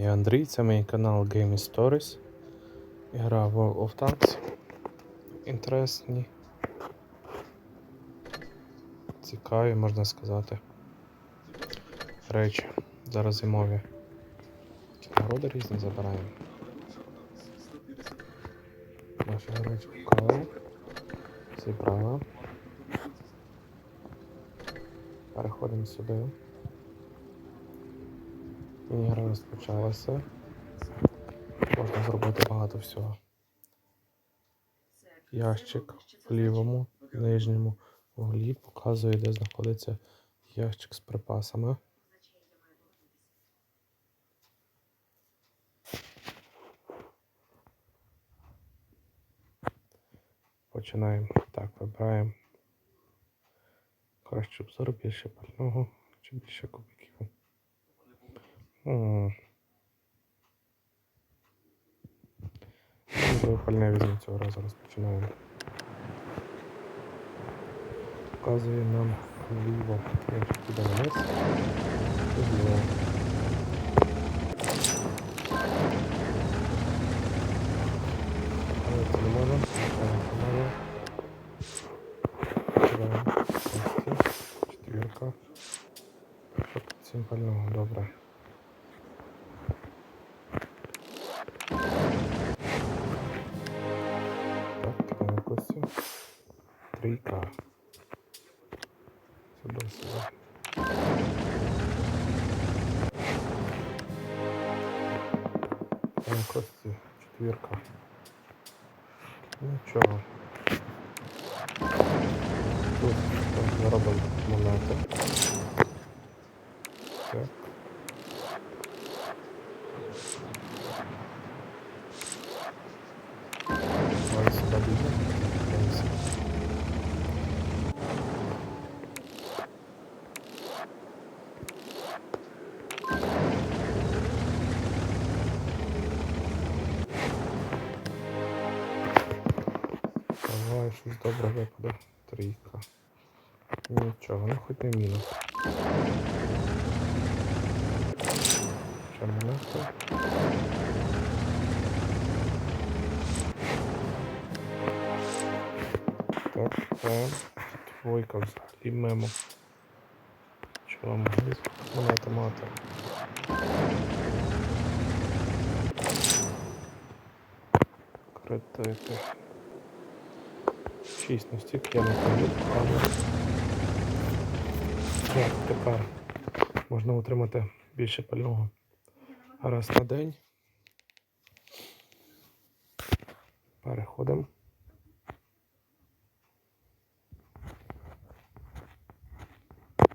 Я Андрій, це мій канал Game Stories. Гра World of Tanks. Інтересні. Цікаві, можна сказати. Речі. Зараз зимові. Такі нагороди різні забираємо. Наші речі поклали. Зібрали. Переходимо сюди. Міні-гра розпочалася. Можна зробити багато всього. Ящик в лівому нижньому углі показує, де знаходиться ящик з припасами. Починаємо. Так, вибираємо. Краще обзор, більше пального чи більше кубиків. Пальне візьмемо цього разу розпочинаємо. Показує нам вліво, якщо пального, добре. Трійка. Сюди, сюди. Кидаємо кості, четвірка. Нічого. Тут там заробимо монети. Так. щось добре випаде. Трійка. Нічого, ну хоч не мінус. Чому не все? Так, так. Двойка взагалі мимо. Чого могли монета мати? Критики. 6, ну стільки я не пам'ятаю. Так, тепер можна отримати більше пального раз на день. Переходимо.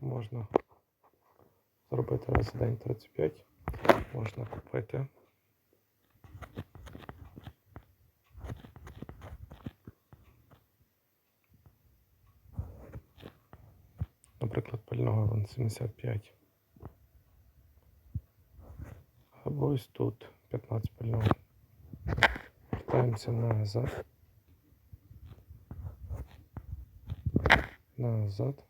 Можна зробити раз на день 35, можна купити. Наприклад, пального 75. Або ось тут 15 пального. Вертаємося назад. Назад.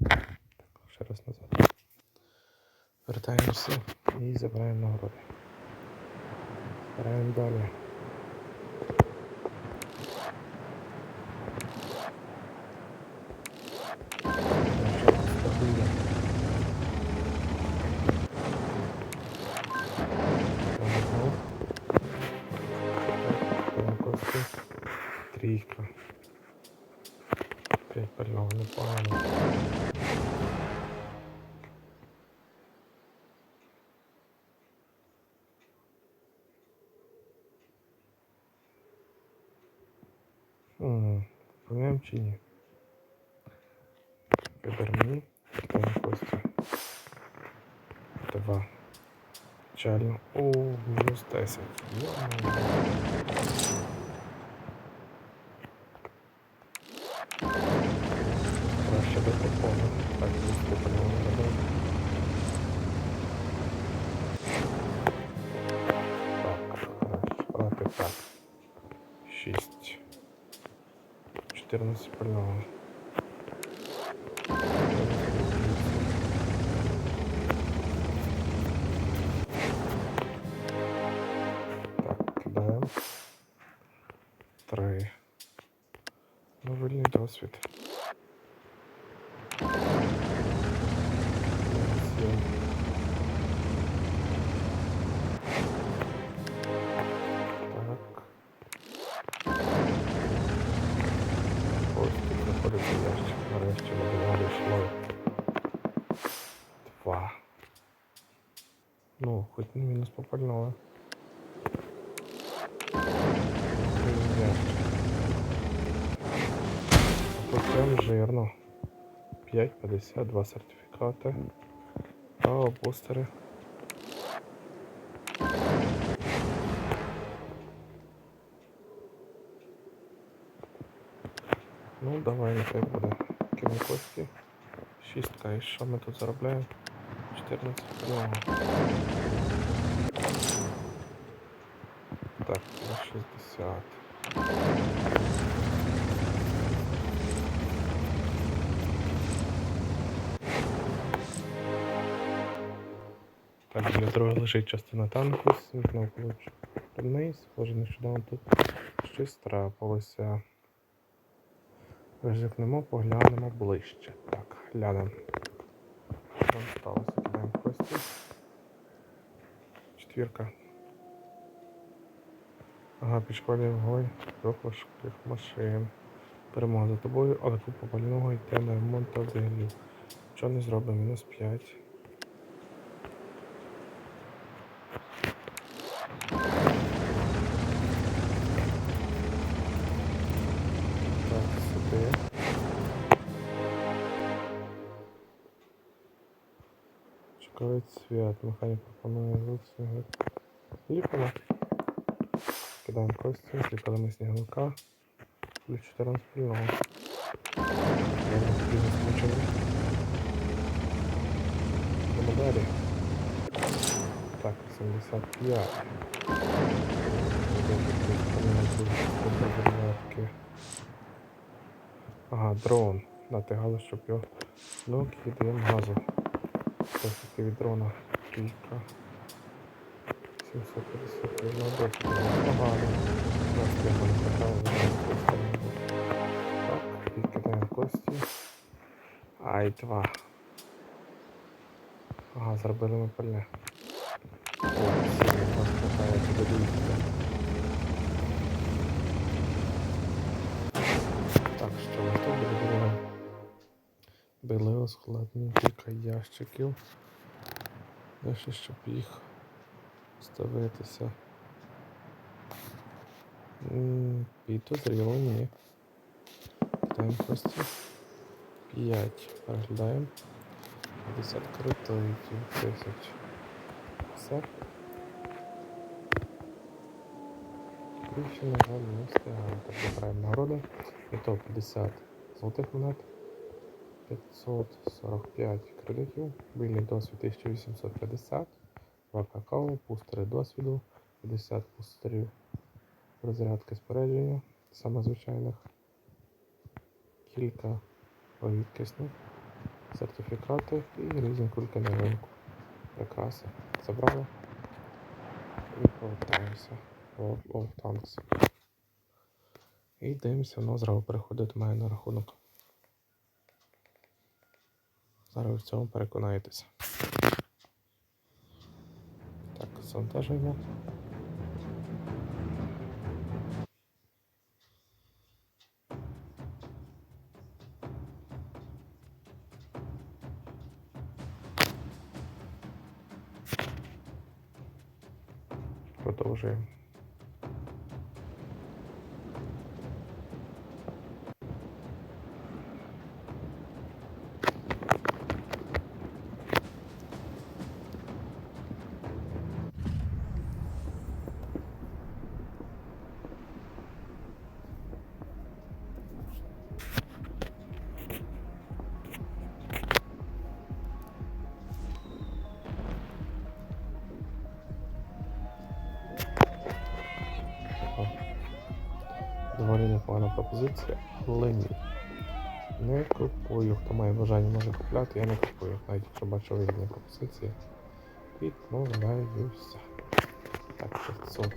Так, ще раз назад. Вертаємося і забираємо нагороди. Збираємо далі. Непогано. М, Поміємо чи ні? Мені. Кидаємо кості. Два. Печально. О, мінус 10. Йо. 14 пального. Знаходиться ящик. Нарешті ми до. Два. Ну, хоч не мінус. А тут прям жирно. 5,52 сертифікати. Та бустери. Ну, давай, нехай буде. Кину кості. Шістка. І що ми тут заробляємо? 14 мільйонів. Так, на 60. Так, для дороги лежить частина танку, смітно вниз. Схоже, нещодавно тут щось трапилося. Ризикнемо, поглянемо ближче. Так, глянемо. Що сталося? Кидаємо кості. Четвірка. Ага, пішкодів вогонь трьох важких машин. Перемога за тобою, але купа пального йде на ремонт та взагалі. Що не зробимо? Мінус 5. Чекають свят. Механік пропонує звук сніговик. Ліпимо. Кидаємо кості, клікаємо сніговика. Плюс 14 пільного. Йдемо далі. Так, 85. Ага, дрон. Натягали, щоб його. Ну, кидаємо газу. Досвідки від дрона. Кілька. 750 на. Погано. Нас треба. Так, і кидаємо кості. Ай, два. Ага, зробили ми пальне. О, Били складні кілька ящиків. Лише щоб їх ставитися. Підозріло, ні. Кості. 5. Переглядаємо. 50 крутоїтів, 10. Все. Більше, на жаль, не встигаємо. Забираємо нагороди. І то 50 золотих монет. 545 кредитів, вільний досвід 1850, 2 какао, бустери досвіду, 50 бустерів розрядки спорядження, саме звичайних, кілька рідкісних, сертифікати і різні кульки на ринку. Прикраси. Забрали і повертаємося World of Tanks. І дивимося, воно зразу переходить мене на рахунок. Зараз ви в цьому переконаєтеся. Так, завантажуємо. Продовжуємо. Доволі непогана пропозиція, але ні. Не купую. Хто має бажання може купляти, я не купую. Навіть якщо бачу вигідні пропозиції. Відмовляюся. Так, 500.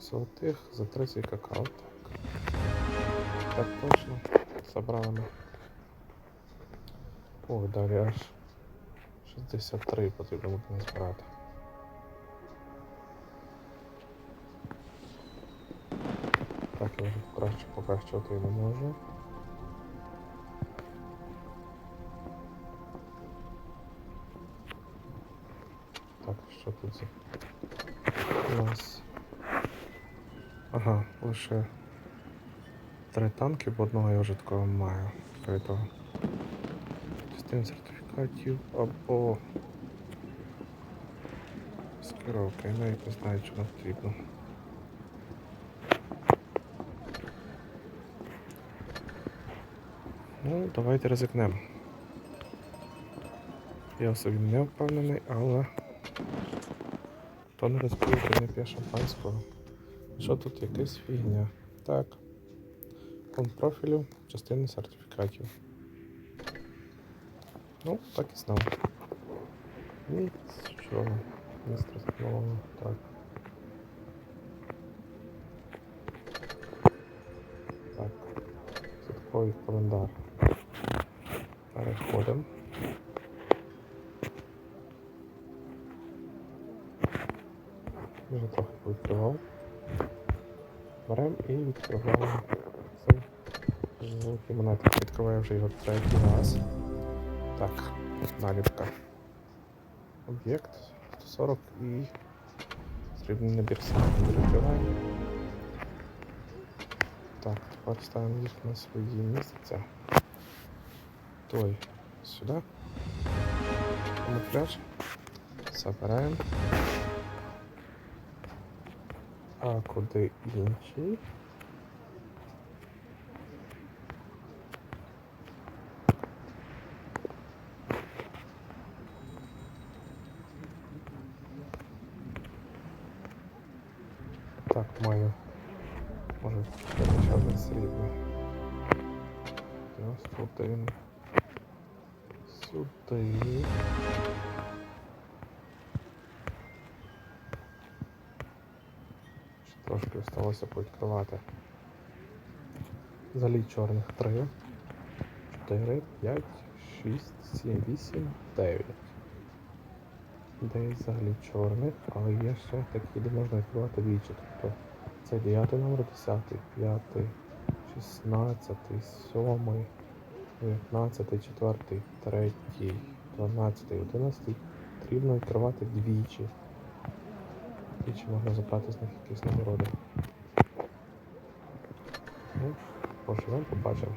золотих за 30 какао. Так. Так точно. Забрали ми. О, далі аж 63 потрібно буде назбирати. Так, я вже краще покращувати не можу. Так, що тут за у нас? Ага, лише три танки, бо одного я вже такого маю. Відкритого. Частина сертифікатів або скеровка. Я навіть не знаю, нам потрібно. Ну, давайте ризикнемо. Я в собі не впевнений, але хто не розпив, не п'є шампанського. Що тут якась фігня? Так. Пункт профілю, частини сертифікатів. Ну, так і знав. Нічого. Не стреснуло. Так. Так. Святковий календар. Переходимо. Вже трохи відкривав. Беремо і відкриваємо цей золотий монетик. Відкриваю вже його третій раз. Так, наліпка. Об'єкт 140 і срібний набір відкриваємо. Так, тепер ставимо їх на свої місця. Той сюди. Камуфляж. Забираємо. А куди інший? Так, маю. Може, ще один срібний. 91. Сюди. Трошки осталося повідкривати. Залій чорних 3, 4, 5, 6, 7, 8, 9. 9 взагалі чорних, але є ще такі, де можна відкривати двічі. Тобто це 9 номер, 10, 5, 16, 7, 19, 4, 3, 12, 11. Потрібно відкривати двічі. Двічі можна забрати з них якісь нагороди. Ну, поживемо, побачимо.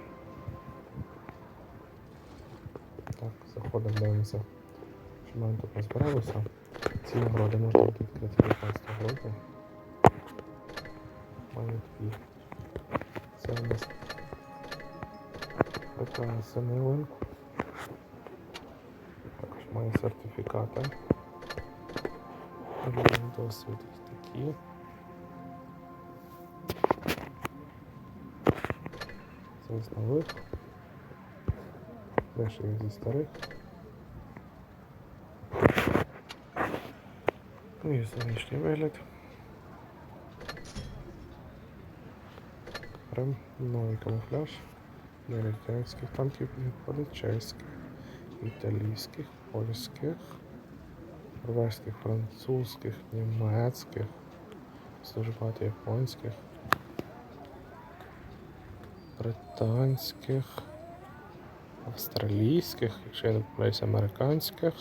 Так, заходимо, дивимося. Що нам тут назбиралося. Ці нагороди можна відкрити 19 грудня. Маю дві. Це у нас така семилинку. Також маю сертифікати. Досвід такі. Це з нових. Є зі старих. Ну і зовнішній вигляд. Прям новий камуфляж. Для радянських танків підходить чеських, італійських, польських, норвезьких, французьких, німецьких, дуже японських, британських, австралійських, якщо я не помиляюся, американських.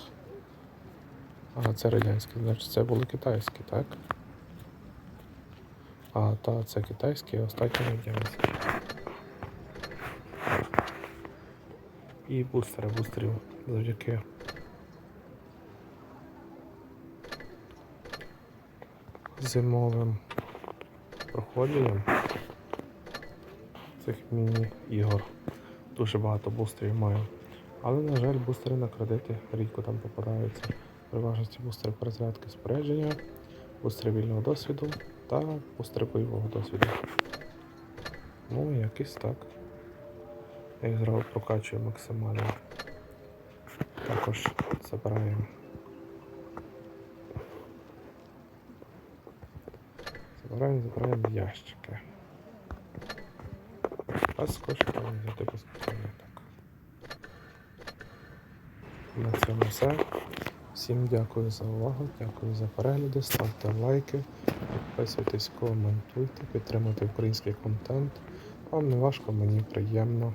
А, це радянські, значить це були китайські, так? А, та, це китайські, останні радянські. І бустери, бустерів завдяки. Зимовим проходженням цих міні-ігор. Дуже багато бустерів маю. Але, на жаль, бустери на кредити рідко там попадаються. Переважності бустери перезарядки спорядження, бустери вільного досвіду та бустери бойового досвіду. Ну, якось так. Їх зразу прокачую максимально. Також забираємо. Забираємо, забираємо ящики. Безкоштовно, взяти безкоштовно так. На цьому все. Всім дякую за увагу, дякую за перегляди, ставте лайки, підписуйтесь, коментуйте, підтримуйте український контент. Вам не важко, мені приємно.